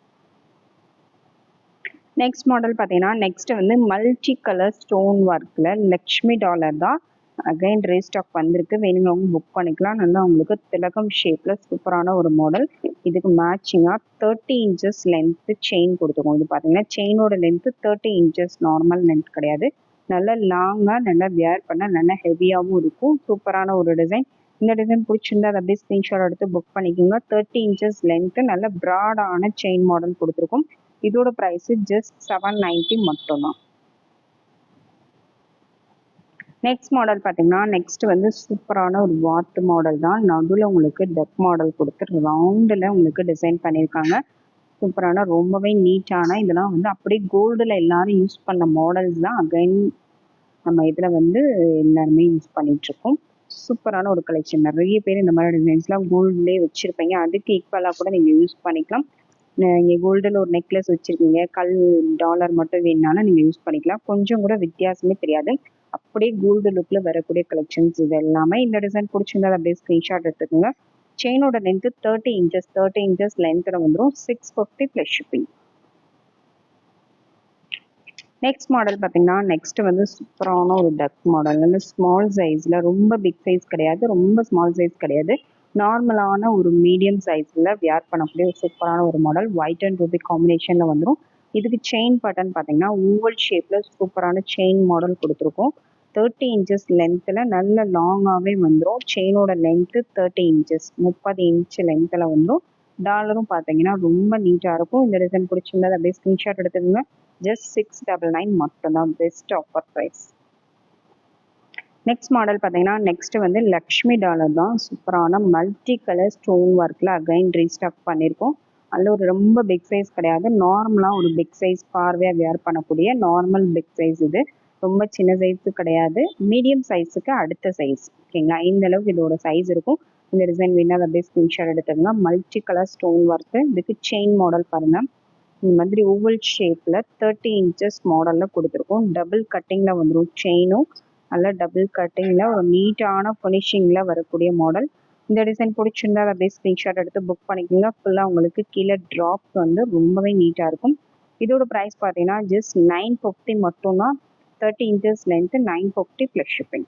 next model பார்த்தீங்கன்னா நெக்ஸ்ட் வந்து மல்டி கலர் ஸ்டோன் ஒர்க்கில் லக்ஷ்மி டாலர் தான் அகைன் ரீஸ்டாக் வந்திருக்கு. வேணுங்கிறவங்க புக் பண்ணிக்கலாம். நல்லா உங்களுக்கு திலகம் ஷேப்பில் சூப்பரான ஒரு மாடல் இதுக்கு மேட்சிங்காக தேர்ட்டி இன்ச்சஸ் லென்த்து செயின் கொடுத்துருக்கோம். இது பார்த்தீங்கன்னா செயினோட length thirty inches normal length கிடையாது. நல்லா லாங்காக நல்லா வியர் பண்ண நல்லா ஹெவியாகவும் இருக்கும். சூப்பரான ஒரு டிசைன் இந்த டிசைன் பிடிச்சிருந்தா அதை அப்படியே ஸ்க்ரீன்ஷாட் எடுத்து புக் பண்ணிக்கோங்க. தேர்ட்டி இன்ச்சஸ் லென்த்து நல்ல ப்ராடான செயின் மாடல் கொடுத்துருக்கோம். இதோட ப்ரைஸு ஜஸ்ட் செவன் நைன்ட்டி மட்டும்தான். நெக்ஸ்ட் மாடல் பார்த்தீங்கன்னா நெக்ஸ்ட் வந்து சூப்பரான ஒரு வாட் மாடல் தான். நடுவில் உங்களுக்கு டெக் மாடல் கொடுத்து ரவுண்டில் உங்களுக்கு டிசைன் பண்ணியிருக்காங்க. சூப்பரான ரொம்பவே நீட்டான இதெல்லாம் வந்து அப்படியே கோல்டில் எல்லாரும் யூஸ் பண்ண மாடல்ஸ் தான். அகைன் நம்ம இதில் வந்து எல்லாருமே யூஸ் பண்ணிகிட்ருக்கோம் சூப்பரான ஒரு கலெக்ஷன் நிறைய பேர் இந்த மாதிரி டிசைன்ஸ்லாம் கோல்ட்லேயே வச்சுருப்பீங்க. அதுக்கு ஈக்குவலாக கூட நீங்கள் யூஸ் பண்ணிக்கலாம். நீங்கள் கோல்டில் ஒரு நெக்லஸ் வச்சுருக்கீங்க. கல் டாலர் மட்டும் வேணுனாலும் நீங்கள் யூஸ் பண்ணிக்கலாம். கொஞ்சம் கூட வித்தியாசமே தெரியாது. அப்படியே கோல்டு லுக்கில் வரக்கூடிய கலெக்ஷன்ஸ் இது எல்லாமே. இந்த டிசைன் பிடிச்சிருந்தா அப்படியே ஸ்க்ரீன்ஷாட் எடுத்துக்கோங்க. செயினோட length thirty inches thirty inches லென்த்தில் வந்துடும் six fifty plus shipping next model பார்த்தீங்கன்னா நெக்ஸ்ட் வந்து சூப்பரான ஒரு டக் மாடல் வந்து ஸ்மால் சைஸில் ரொம்ப பிக் சைஸ் கிடையாது. ரொம்ப ஸ்மால் சைஸ் கிடையாது. நார்மலான ஒரு மீடியம் சைஸில் வியர் பண்ணக்கூடிய ஒரு சூப்பரான ஒரு மாடல் ஒயிட் அண்ட் ரூபி காம்பினேஷனில் வந்துடும் இதுக்கு செயின் பட்டன் பார்த்தீங்கன்னா ஊவல் ஷேப்பில் சூப்பரான செயின் மாடல் கொடுத்துருக்கோம். தேர்ட்டி இன்ச்சஸ் லென்த்தில் நல்ல லாங்காகவே வந்துடும் செயினோட லென்த்து தேர்ட்டி இன்ச்சஸ் முப்பது இன்ச் லென்த்தில் வந்துடும் டாலரும் பார்த்தீங்கன்னா ரொம்ப நீட்டாக இருக்கும். இந்த டிசைன் பிடிச்சிருந்தது அப்படியே ஸ்க்ரீன்ஷாட் எடுத்துக்கோங்க. ஜஸ்ட் சிக்ஸ் டபுள் நைன் மட்டும்தான். Best offer price next model பார்த்தீங்கன்னா நெக்ஸ்ட் வந்து லக்ஷ்மி டாலர் தான். சூப்பரான மல்டி கலர் ஸ்டோன் ஒர்க்கில் அகைன் ரீஸ்டாக் பண்ணியிருக்கோம். அதில் ஒரு ரொம்ப பிக் சைஸ் கிடையாது. நார்மலாக ஒரு பிக் சைஸ் பார்வையாக வேர் பண்ணக்கூடிய நார்மல் பிக் சைஸ் இது. ரொம்ப சின்ன சைஸு கிடையாது. மீடியம் சைஸுக்கு அடுத்த சைஸ் ஓகேங்களா இந்த அளவுக்கு இதோட சைஸ் இருக்கும். இந்த டிசைன் வேணால் அப்படியே ஸ்க்ரீன்ஷாட் எடுத்துக்கோங்க. மல்டி கலர் ஸ்டோன் ஒர்க்கு இதுக்கு செயின் மாடல் பாருங்கள் இந்த மாதிரி ஓவல் ஷேப்பில் தேர்ட்டி இன்ச்சஸ் மாடலில் கொடுத்துருக்கோம். டபுள் கட்டிங்கில் வந்துடும் செயினும் நல்ல டபுள் கட்டிங்கில் ஒரு நீட்டான ஃபினிஷிங்கில் வரக்கூடிய மாடல் இந்த டிசைன் பிடிச்சிருந்தா அப்படியே ஸ்க்ரீன்ஷாட் எடுத்து புக் பண்ணிக்கோங்க. ஃபுல்லாக உங்களுக்கு கீழே ட்ராப்ஸ் வந்து ரொம்பவே நீட்டாக இருக்கும். இதோட ப்ரைஸ் பார்த்தீங்கன்னா ஜஸ்ட் நைன் ஃபிஃப்டி மட்டும்தான். Thirty inches length nine fifty plus shipping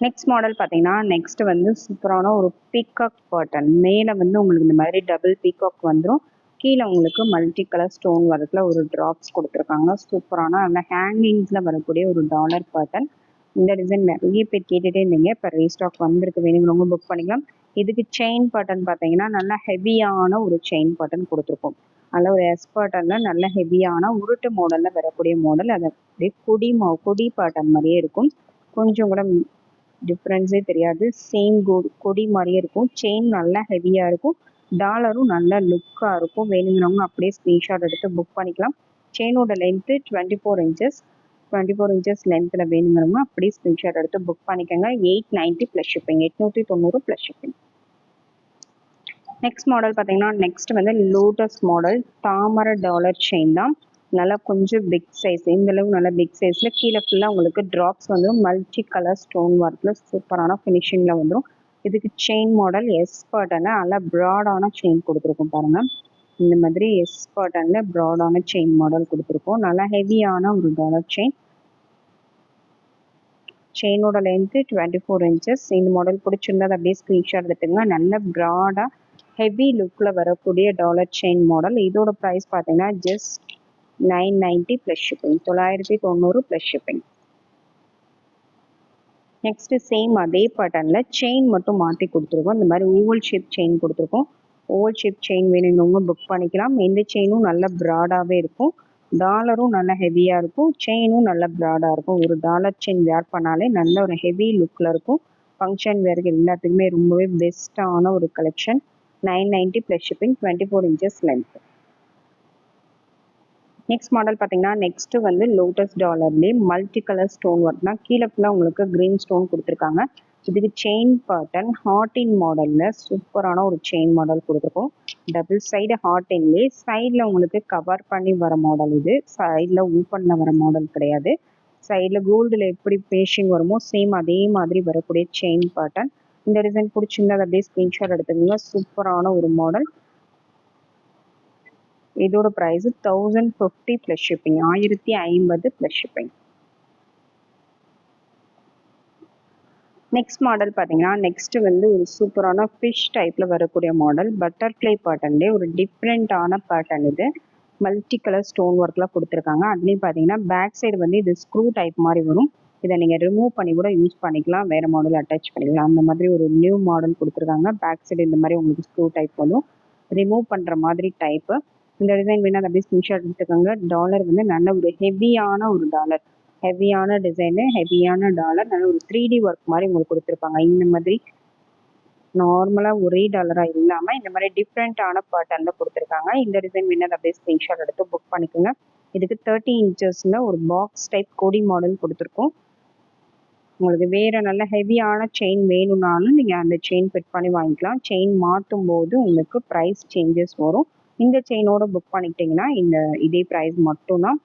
next model பார்த்தீங்கன்னா நெக்ஸ்ட் வந்து சூப்பரான ஒரு பீகாக் பட்டன் மேலே வந்து உங்களுக்கு இந்த மாதிரி டபுள் பீகாக் வந்துடும் கீழே உங்களுக்கு மல்டி கலர் ஸ்டோன் வரதுல ஒரு ட்ராப்ஸ் கொடுத்துருக்காங்க. சூப்பரான அந்த ஹேங்கிங்ஸில் வரக்கூடிய ஒரு டாலர் பேட்டர்ன் இந்த டிசைன் நிறைய பேர் கேட்டுகிட்டே இருந்தீங்க. இப்போ ரீஸ்டாக் வந்திருக்கு. வேணுங்கிறவங்க புக் பண்ணிக்கலாம். இதுக்கு செயின் பட்டன் பார்த்தீங்கன்னா நல்லா ஹெவியான ஒரு செயின் பட்டன் கொடுத்துருக்கோம். அதில் ஒரு எஸ் பட்டனில் நல்ல ஹெவியான உருட்டு மாடலில் வரக்கூடிய மாடல் அது அப்படியே கொடி மா கொடி பேட்டர்ன் மாதிரியே இருக்கும். கொஞ்சம் கூட டிஃப்ரென்ஸே தெரியாது. சேம் கொடி மாதிரியே இருக்கும். செயின் நல்லா ஹெவியாக இருக்கும். டாலரும் நல்ல லுக்காக இருக்கும். வேணுங்கிறவங்க அப்படியே ஸ்க்ரீன்ஷாட் எடுத்து புக் பண்ணிக்கலாம். செயினோட length twenty four inches twenty four inches லென்த்தில் வேணுங்கிறவங்க அப்படியே ஸ்க்ரீன்ஷாட் எடுத்து புக் பண்ணிக்கோங்க. எயிட் நைன்ட்டி ப்ளஸ் ஷிப்பிங் எட்நூற்றி தொண்ணூறு ப்ளஸ் ஷிப்பிங் நெக்ஸ்ட் மாடல் பார்த்தீங்கன்னா நெக்ஸ்ட் வந்து லோட்டஸ் மாடல் தாமரை டாலர் செயின் தான். நல்லா கொஞ்சம் பிக் சைஸ் இந்தளவு நல்லா பிக் சைஸில் கீழே ஃபுல்லாக உங்களுக்கு ட்ராப்ஸ் வந்து மல்டி கலர் ஸ்டோன் ஒர்க்கில் சூப்பரான ஃபினிஷிங்கில் வந்துடும் இதுக்கு செயின் மாடல் எஸ் பட்டனை நல்லா ப்ராடான செயின் கொடுத்துருக்கோம் பாருங்கள் இந்த மாதிரி எஸ் ப்ராடான செயின் மாடல் கொடுத்துருக்கோம். நல்லா ஹெவியான ஒரு டாலர் செயின் செயினோட லென்த்து டுவெண்ட்டி ஃபோர் இன்ச்சஸ் இந்த மாடல் பிடிச்சிருந்தா அப்படியே ஸ்க்ரீன்ஷாட் எடுத்துங்க நல்ல ப்ராடாக ஹெவி லுக்கில் வரக்கூடிய டாலர் செயின் மாடல் இதோட ப்ரைஸ் பார்த்தீங்கன்னா just nine ninety plus shipping தொள்ளாயிரத்தி தொண்ணூறு ப்ளஸ் ஷிப்பிங் நெக்ஸ்ட்டு சேம் அதே பேட்டர்னில் செயின் மட்டும் மாற்றி கொடுத்துருக்கோம். இந்த மாதிரி ஓவல் ஷேப் செயின் கொடுத்துருக்கோம். ஓவல் ஷேப் செயின் வேணுங்கிறவங்க புக் பண்ணிக்கலாம். எந்த செயினும் நல்ல ப்ராடாகவே இருக்கும். டாலரும் நல்ல ஹெவியாக இருக்கும். செயினும் நல்ல ப்ராடாக இருக்கும். ஒரு டாலர் செயின் வேர் பண்ணாலே நல்ல ஒரு ஹெவி லுக்கில் இருக்கும். ஃபங்க்ஷன் வேருக்கு எல்லாத்துக்குமே ரொம்பவே பெஸ்ட்டான ஒரு collection nine ninety plus shipping twenty four inches length next model பார்த்தீங்கன்னா நெக்ஸ்ட் வந்து லோட்டஸ் டாலர்லேயே மல்டி கலர் ஸ்டோன் ஒர்க் தான். கீழே ஃபுல்லாக உங்களுக்கு க்ரீன் ஸ்டோன் கொடுத்துருக்காங்க. இதுக்கு செயின் பேட்டர்ன் ஹார்டின் மாடலில் சூப்பரான ஒரு செயின் மாடல் கொடுத்துருக்கோம். டபுள் சைடு ஹார்டின்லேயே சைடில் உங்களுக்கு கவர் பண்ணி வர மாடல் இது. சைடில் ஓப்பனில் வர மாடல் கிடையாது. சைடில் கோல்டில் எப்படி பேஷிங் வருமோ சேம் அதே மாதிரி வரக்கூடிய செயின் பேட்டர்ன் இந்த டிசைன் பிடிச்சிருந்தா அப்படியே ஸ்க்ரீன்ஷாட் எடுத்துக்கோங்க. சூப்பரான ஒரு மாடல் இதோட price thousand fifty plus shipping ஆயிரத்தி ஐம்பது ப்ளஸ் ஷிப்பிங் நெக்ஸ்ட் மாடல் பார்த்தீங்கன்னா நெக்ஸ்ட் வந்து ஒரு சூப்பரான ஃபிஷ் டைப்பில் வரக்கூடிய மாடல் பட்டர்ஃப்ளை பேட்டர்ன்லேயே ஒரு டிஃப்ரெண்ட்டான பேட்டர்ன் இது. மல்டி கலர் ஸ்டோன் ஒர்க்லாம் கொடுத்துருக்காங்க. அதுலேயும் பார்த்தீங்கன்னா பேக் சைடு வந்து இது ஸ்க்ரூ டைப் மாதிரி வரும். இதை நீங்கள் ரிமூவ் பண்ணி கூட யூஸ் பண்ணிக்கலாம். வேறு மாடல் அட்டாச் பண்ணிக்கலாம். அந்த மாதிரி ஒரு நியூ மாடல் கொடுத்துருக்காங்க. பேக் சைடு இந்த மாதிரி உங்களுக்கு ஸ்க்ரூ டைப் வரும். ரிமூவ் பண்ணுற மாதிரி டைப்பு இந்த டிசைன் வேணால் அப்படியே ஸ்கிரீன்ஷாட் எடுத்துக்கோங்க. டாலர் வந்து நல்ல ஒரு ஹெவியான ஒரு டாலர் ஹெவியான டிசைனு ஹெவியான டாலர் நல்ல ஒரு த்ரீ டி ஒர்க் மாதிரி உங்களுக்கு கொடுத்துருப்பாங்க. இந்த மாதிரி நார்மலாக ஒரே டாலராக இல்லாமல் இந்த மாதிரி டிஃப்ரெண்ட்டான பேட்டர்னில் கொடுத்துருக்காங்க. இந்த டிசைன் வேணால் அப்படியே ஸ்க்ரீன்ஷாட் எடுத்து புக் பண்ணிக்கோங்க. இதுக்கு தேர்ட்டி இன்ச்சஸில் ஒரு பாக்ஸ் டைப் கோடி மாடல் கொடுத்துருக்கோம். உங்களுக்கு வேறு நல்ல ஹெவியான செயின் வேணும்னாலும் நீங்கள் அந்த செயின் ஃபிட் பண்ணி வாங்கிக்கலாம். செயின் மாற்றும் போது உங்களுக்கு ப்ரைஸ் சேஞ்சஸ் வரும். இந்த செயினோட புக் பண்ணிக்கிட்டிங்கன்னா இந்த இதே ப்ரைஸ் மட்டும்தான்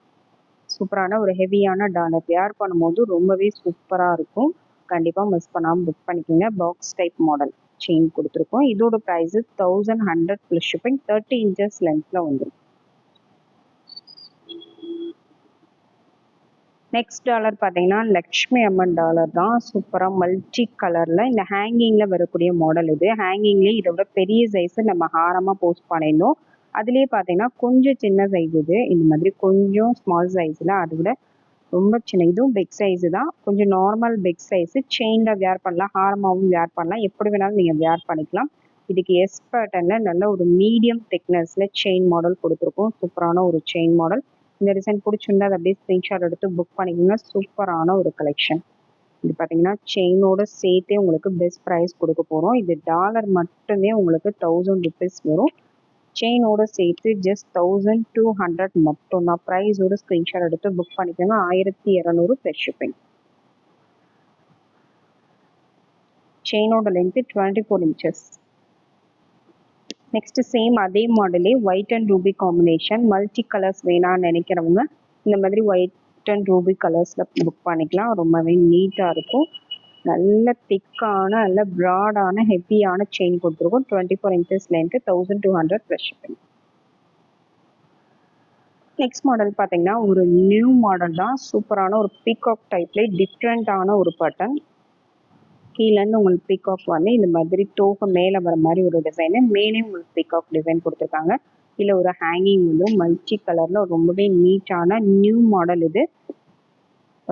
சூப்பரான ஒரு ஹெவியான டாலர் வேர் பண்ணும்போது ரொம்பவே சூப்பராக இருக்கும். கண்டிப்பாக மிஸ் பண்ணாமல் புக் பண்ணிக்கோங்க. பாக்ஸ் டைப் மாடல் செயின் கொடுத்துருக்கோம். இதோட price thousand hundred plus shipping thirty inches லென்த்தில் வந்துடும் நெக்ஸ்ட் டாலர் பார்த்தீங்கன்னா லக்ஷ்மி அம்மன் டாலர் தான். சூப்பராக மல்டி கலரில் இந்த ஹேங்கிங்கில் வரக்கூடிய மாடல் இது. ஹேங்கிங்லேயே இதோட பெரிய சைஸு நம்ம ஹாரமாக போஸ்ட் பண்ணியிருந்தோம் அதுலேயே பார்த்தீங்கன்னா கொஞ்சம் சின்ன சைஸ் இது. இந்த மாதிரி கொஞ்சம் ஸ்மால் சைஸில் அதை விட ரொம்ப சின்ன இதுவும் பெக் சைஸு தான். கொஞ்சம் நார்மல் பெக் சைஸு செயினில் வேர் பண்ணலாம் ஹாரமாகவும் வேர் பண்ணலாம். எப்படி வேணாலும் நீங்கள் வேர் பண்ணிக்கலாம். இதுக்கு எஸ் பேட்டர்னில் நல்ல ஒரு மீடியம் திக்னஸில் செயின் மாடல் கொடுத்துருக்கோம். சூப்பரான ஒரு செயின் மாடல் இந்த டிசைன் பிடிச்சிருந்தா அதை அப்படியே ஸ்க்ரீன்ஷாட் எடுத்து புக் பண்ணிக்கோங்க. சூப்பரான ஒரு கலெக்ஷன் இது பார்த்தீங்கன்னா செயினோட சேர்த்தே உங்களுக்கு பெஸ்ட் ப்ரைஸ் கொடுக்க போகிறோம் இது டாலர் மட்டுமே உங்களுக்கு தௌசண்ட் ருபீஸ் வரும். செயினோட சேர்த்து ஜஸ்ட் தௌசண்ட் டூ ஹண்ட்ரட் மட்டும் தான் ப்ரைஸோட ஸ்க்ரீன்ஷாட் எடுத்து புக் பண்ணிக்கோங்க. ஆயிரத்தி இரநூறு fresh shipping செயினோட length twenty four inches next same அதே மாடலே white and ruby combination multi colours வேணாம்னு நினைக்கிறவங்க இந்த மாதிரி ஒயிட் அண்ட் ரூபி கலர்ஸில் புக் பண்ணிக்கலாம். ரொம்பவே நீட்டாக இருக்கும். நல்ல திக்கான நல்ல ப்ராடான ஹெவியான செயின் கொடுத்துருக்கோம். Twenty four inches length thousand two hundred plus shipping next model பார்த்தீங்கன்னா ஒரு நியூ மாடல் தான். சூப்பரான ஒரு பீகாக் டைப்லேயே டிஃப்ரெண்ட்டான ஒரு பட்டன் கீழேருந்து உங்களுக்கு பீகாக் வந்து இந்த மாதிரி தோகை மேலே வர மாதிரி ஒரு டிசைனு மேலே உங்களுக்கு பீகாக் டிசைன் கொடுத்துருக்காங்க. இல்லை ஒரு ஹேங்கிங் வந்து மல்டி கலரில் ரொம்பவே நீட்டான நியூ மாடல் இது.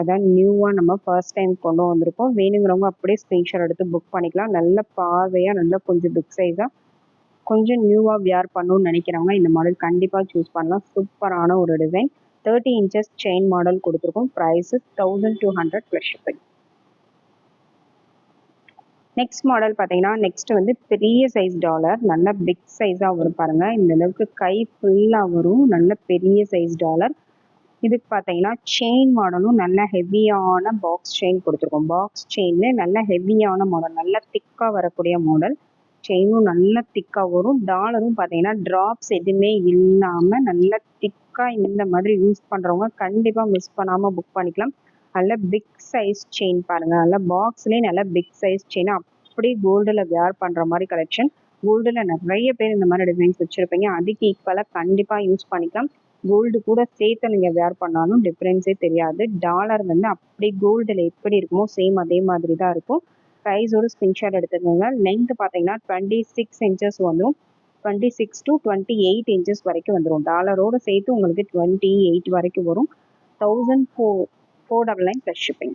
அதான் நியூவாக நம்ம ஃபர்ஸ்ட் டைம் கொண்டு வந்திருக்கோம். வேணுங்கிறவங்க அப்படியே ஸ்க்ரீன்ஷாட் எடுத்து புக் பண்ணிக்கலாம். நல்ல பார்வையாக நல்ல கொஞ்சம் பிக் சைஸாக கொஞ்சம் நியூவாக வியர் பண்ணணும்னு நினைக்கிறவங்க இந்த மாடல் கண்டிப்பாக சூஸ் பண்ணலாம். சூப்பரான ஒரு design thirty inches chain model கொடுத்துருக்கோம். Price thousand two hundred plus shipping next model பார்த்தீங்கன்னா நெக்ஸ்ட் வந்து பெரிய சைஸ் டாலர் நல்ல பிக் சைஸாக வரும் பாருங்கள் இந்த அளவுக்கு கை ஃபுல்லாக வரும். நல்ல பெரிய சைஸ் டாலர் இதுக்கு பார்த்தீங்கன்னா செயின் மாடலும் நல்ல ஹெவியான பாக்ஸ் செயின் கொடுத்துருக்கோம். பாக்ஸ் செயின்ல நல்ல ஹெவியான மாடல் நல்ல திக்காக வரக்கூடிய மாடல் செயினும் நல்ல திக்காக வரும். டாலரும் பார்த்தீங்கன்னா ட்ராப்ஸ் எதுவுமே இல்லாமல் நல்ல திக்காக இந்த மாதிரி யூஸ் பண்ணுறவங்க கண்டிப்பாக மிஸ் பண்ணாமல் புக் பண்ணிக்கலாம். நல்ல பிக் சைஸ் செயின் பாருங்கள் நல்ல பாக்ஸ்லேயே நல்ல பிக் சைஸ் செயின் அப்படியே கோல்டில் வேர் பண்ணுற மாதிரி கலெக்ஷன் கோல்டில் நிறைய பேர் இந்த மாதிரி டிசைன்ஸ் வச்சுருப்பீங்க. அதுக்கு ஈக்குவலாக கண்டிப்பாக யூஸ் பண்ணிக்கலாம். கோல்டு கூட சேர்த்து நீங்கள் வேர் பண்ணாலும் டிஃப்ரென்ஸே தெரியாது. டாலர் வந்து அப்படி கோல்டில் எப்படி இருக்குமோ சேம் அதே மாதிரி தான் இருக்கும். ப்ரைஸோட ஸ்கிரீன்ஷாட் எடுத்துக்கோங்க. லென்த் பார்த்தீங்கன்னா டுவெண்ட்டி சிக்ஸ் இன்ச்சஸ் வந்துடும் twenty six to twenty eight inches வரைக்கும் வந்துடும் டாலரோட சேர்த்து உங்களுக்கு டுவெண்ட்டி எயிட் வரைக்கும் வரும். Thousand four four double nine plus shipping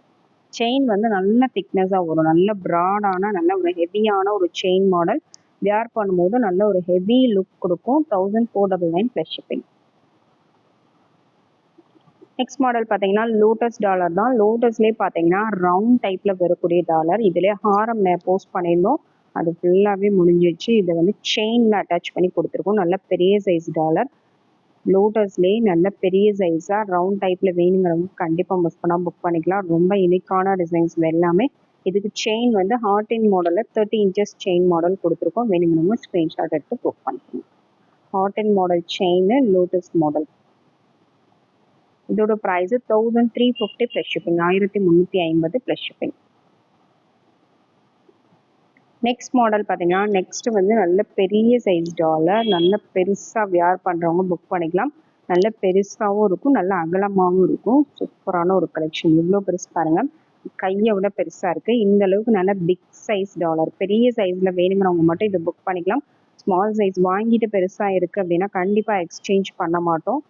chain வந்து நல்ல திக்னஸாக வரும். நல்ல ப்ராடான நல்ல ஒரு ஹெவியான ஒரு செயின் மாடல் வேர் பண்ணும்போது நல்ல ஒரு ஹெவி லுக் கொடுக்கும். Thousand four double nine plus shipping next model பார்த்தீங்கன்னா லோட்டஸ் டாலர் தான். லோட்டஸ்லேயே பார்த்தீங்கன்னா ரவுண்ட் டைப்பில் வரக்கூடிய டாலர் இதிலே ஹாரம் போஸ்ட் பண்ணியிருந்தோம். அது ஃபுல்லாகவே முடிஞ்சிச்சு இதை வந்து செயினில் அட்டாச் பண்ணி கொடுத்துருக்கோம். நல்ல பெரிய சைஸ் டாலர் லோட்டஸ்லேயே நல்ல பெரிய சைஸாக ரவுண்ட் டைப்பில் வேணுங்கிறவங்க கண்டிப்பாக மிஸ் பண்ணால் புக் பண்ணிக்கலாம். ரொம்ப யூனிக்கான டிசைன்ஸ் எல்லாமே. இதுக்கு செயின் வந்து ஹார்ட் இன் மாடலில் தேர்ட்டி இன்ச்சஸ் செயின் மாடல் கொடுத்துருக்கோம். வேணுங்கிறவங்க ஸ்க்ரீன்ஷாட் எடுத்து புக் பண்ணிக்கணும் heart in model chain lotus model இதோட price thousand three fifty plus shipping ஆயிரத்தி முந்நூற்றி ஐம்பது ப்ளஸ் ஷிப்பிங் நெக்ஸ்ட் மாடல் பார்த்தீங்கன்னா நெக்ஸ்ட் வந்து நல்ல பெரிய சைஸ் டாலர் நல்ல பெருசாக வியார் பண்ணுறவங்க புக் பண்ணிக்கலாம். நல்ல பெருசாகவும் இருக்கும் நல்ல அகலமாகவும் இருக்கும். சூப்பரான ஒரு கலெக்ஷன் இவ்வளோ பெருசு பாருங்கள் கையை விட பெருசாக இருக்குது இந்த அளவுக்கு நல்ல பிக் சைஸ் டாலர் பெரிய சைஸில் வேணுங்கிறவங்க மட்டும் இதை புக் பண்ணிக்கலாம். ஸ்மால் சைஸ் வாங்கிட்டு பெருசாக இருக்குது அப்படின்னா கண்டிப்பாக எக்ஸ்சேஞ்ச் பண்ண மாட்டோம்.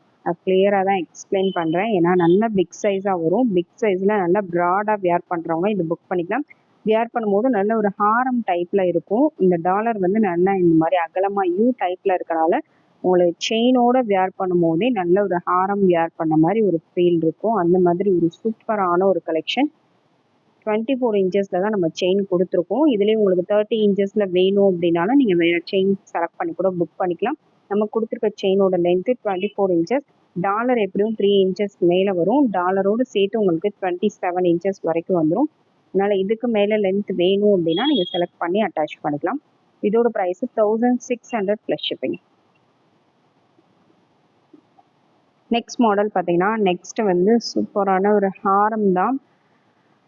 கிளியராக தான் எக்ஸ்பிளைன் பண்ணுறேன் ஏன்னா நல்ல பிக் சைஸாக வரும். பிக் சைஸில் நல்ல ப்ராடாக வியர் பண்ணுறவங்க இது புக் பண்ணிக்கலாம். வியர் பண்ணும்போது நல்ல ஒரு ஹாரம் டைப்பில் இருக்கும். இந்த டாலர் வந்து நல்லா இந்த மாதிரி அகலமாக யூ டைப்பில் இருக்கனால உங்களுக்கு செயினோட வியர் பண்ணும்போதே நல்ல ஒரு ஹாரம் வியர் பண்ண மாதிரி ஒரு ஃபீல் இருக்கும். அந்த மாதிரி ஒரு சூப்பரான ஒரு கலெக்ஷன் டுவெண்ட்டி ஃபோர் இன்ச்சஸில் தான் நம்ம செயின் கொடுத்துருக்கோம். இதுலேயே உங்களுக்கு தேர்ட்டி இன்ச்சஸில் வேணும் அப்படின்னாலும் நீங்கள் வேறு செயின் செலக்ட் பண்ணி கூட புக் பண்ணிக்கலாம். நம்ம கொடுத்துருக்க செயினோட length twenty four inches dollar எப்படியும் த்ரீ இன்ச்சஸ் மேலே வரும். டாலரோடு சேர்த்து உங்களுக்கு டுவெண்ட்டி செவன் இன்ச்சஸ் வரைக்கும் வந்துடும் அதனால் இதுக்கு மேலே லென்த் வேணும் அப்படின்னா நீங்கள் செலக்ட் பண்ணி அட்டாச் பண்ணிக்கலாம். இதோட price thousand six hundred plus shipping next model பார்த்தீங்கன்னா நெக்ஸ்ட் வந்து சூப்பரான ஒரு ஹாரம் தான்.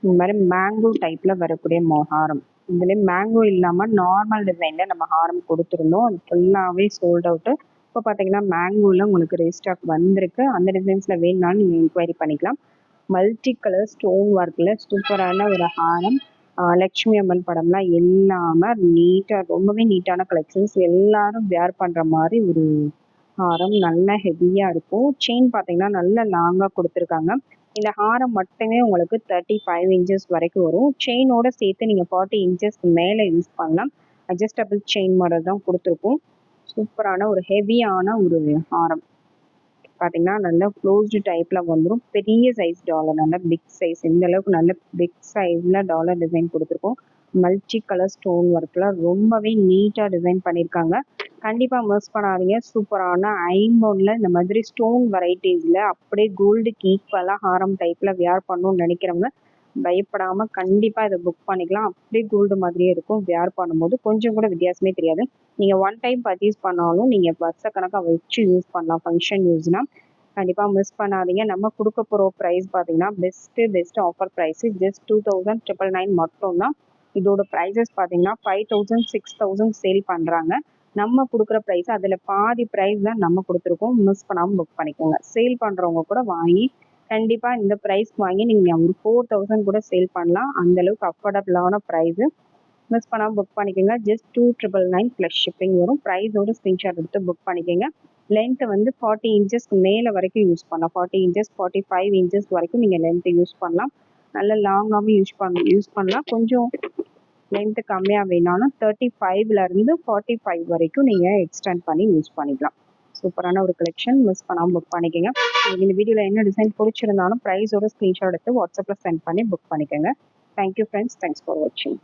இந்த மாதிரி மேங்கோ டைப்பில் வரக்கூடிய மோ ஹாரம். இதுலேயே மேங்கோ இல்லாமல் நார்மல் டிசைனில் நம்ம ஹாரம் கொடுத்துருந்தோம். அது ஃபுல்லாகவே சோல்ட் அவுட்டு இப்போ பார்த்தீங்கன்னா மேங்கோவில் உங்களுக்கு ரீஸ்டாக் வந்திருக்கு. அந்த டிசைன்ஸில் வேணும்னாலும் நீங்கள் என்கொயரி பண்ணிக்கலாம். மல்டி கலர் ஸ்டோன் ஒர்க்கில் சூப்பரான ஒரு ஹாரம் லக்ஷ்மி அம்மன் படம்லாம் எல்லாமே நீட்டாக ரொம்பவே நீட்டான கலெக்ஷன்ஸ் எல்லாரும் வேர் பண்ணுற மாதிரி ஒரு ஹாரம் நல்ல ஹெவியாக இருக்கும். செயின் பார்த்தீங்கன்னா நல்ல லாங்காக கொடுத்துருக்காங்க. இந்த ஹாரம் மட்டுமே உங்களுக்கு தேர்ட்டி ஃபைவ் இன்ச்சஸ் வரைக்கும் வரும். செயினோட சேர்த்து நீங்கள் ஃபார்ட்டி இன்ச்சஸ் மேலே யூஸ் பண்ணலாம். அட்ஜஸ்டபிள் செயின் மாடல் தான் கொடுத்துருக்கோம். சூப்பரான ஒரு ஹெவியான ஒரு ஹாரம். பார்த்தீங்கன்னா நல்ல க்ளோஸ்டு டைப்பில் வந்துடும் பெரிய சைஸ் டாலர் நல்ல பிக் சைஸ் இந்த அளவுக்கு நல்ல பிக் சைஸில் டாலர் டிசைன் கொடுத்துருக்கோம். மல்டி கலர் ஸ்டோன் ஒர்க்கில் ரொம்பவே நீட்டாக டிசைன் பண்ணியிருக்காங்க கண்டிப்பாக மிஸ் பண்ணாதீங்க. சூப்பரான ஐம்பொன்னில் இந்த மாதிரி ஸ்டோன் வெரைட்டிஸில் அப்படியே கோல்டுக்கு ஈக்குவலாக ஹாரம் டைப்பில் வியர் பண்ணணும்னு நினைக்கிறவங்க பயப்படாமல் கண்டிப்பாக இதை புக் பண்ணிக்கலாம். அப்படியே கோல்டு மாதிரியே இருக்கும். வியர் பண்ணும்போது கொஞ்சம் கூட வித்தியாசமே தெரியாது. நீங்கள் ஒன் டைம் பர்ச்சேஸ் பண்ணாலும் நீங்கள் வருஷக்கணக்காக வச்சு யூஸ் பண்ணலாம். ஃபங்க்ஷன் யூஸ்னால் கண்டிப்பாக மிஸ் பண்ணாதீங்க. நம்ம கொடுக்க போகிற ப்ரைஸ் பார்த்தீங்கன்னா best best offer price just two thousand triple nine மட்டும்தான். இதோட ப்ரைஸஸ் பார்த்தீங்கன்னா five thousand six thousand sale பண்ணுறாங்க நம்ம கொடுக்குற ப்ரைஸ் அதில் பாதி ப்ரைஸ் தான் நம்ம கொடுத்துருக்கோம். மிஸ் பண்ணாமல் புக் பண்ணிக்கோங்க. சேல் பண்ணுறவங்க கூட வாங்கி கண்டிப்பாக இந்த ப்ரைஸ்க்கு வாங்கி நீங்கள் ஒரு ஃபோர் தௌசண்ட் கூட சேல் பண்ணலாம். அந்தளவுக்கு அஃபோர்டபுளான ப்ரைஸு மிஸ் பண்ணாமல் புக் பண்ணிக்கோங்க. Just two triple nine plus shipping வரும். ப்ரைஸோட ஸ்க்ரீன்ஷாட் எடுத்து புக் பண்ணிக்கோங்க. லென்த்தை வந்து ஃபார்ட்டி இன்ச்சஸ்க்கு மேலே வரைக்கும் யூஸ் பண்ணலாம். Forty inches forty five inches வரைக்கும் நீங்கள் லென்த்து யூஸ் பண்ணலாம். நல்ல லாங்காகவும் யூஸ் பண்ண யூஸ் பண்ணலாம். கொஞ்சம் லென்த்து கம்மியாக வேணாலும் தேர்ட்டி ஃபைவ்லேருந்து ஃபார்ட்டி ஃபைவ் வரைக்கும் நீங்கள் எக்ஸ்டெண்ட் பண்ணி யூஸ் பண்ணிக்கலாம். சூப்பரான ஒரு கலெக்ஷன் மிஸ் பண்ணாமல் புக் பண்ணிக்கோங்க. இந்த வீடியோவில் என்ன டிசைன் பிடிச்சிருந்தாலும் ப்ரைஸோட ஸ்க்ரீன்ஷாட் எடுத்து வாட்ஸ்அப்பில் சென்ட் பண்ணி புக் பண்ணிக்கோங்க. தேங்க்யூ ஃப்ரெண்ட்ஸ் தேங்க்ஸ் ஃபார் வாட்சிங்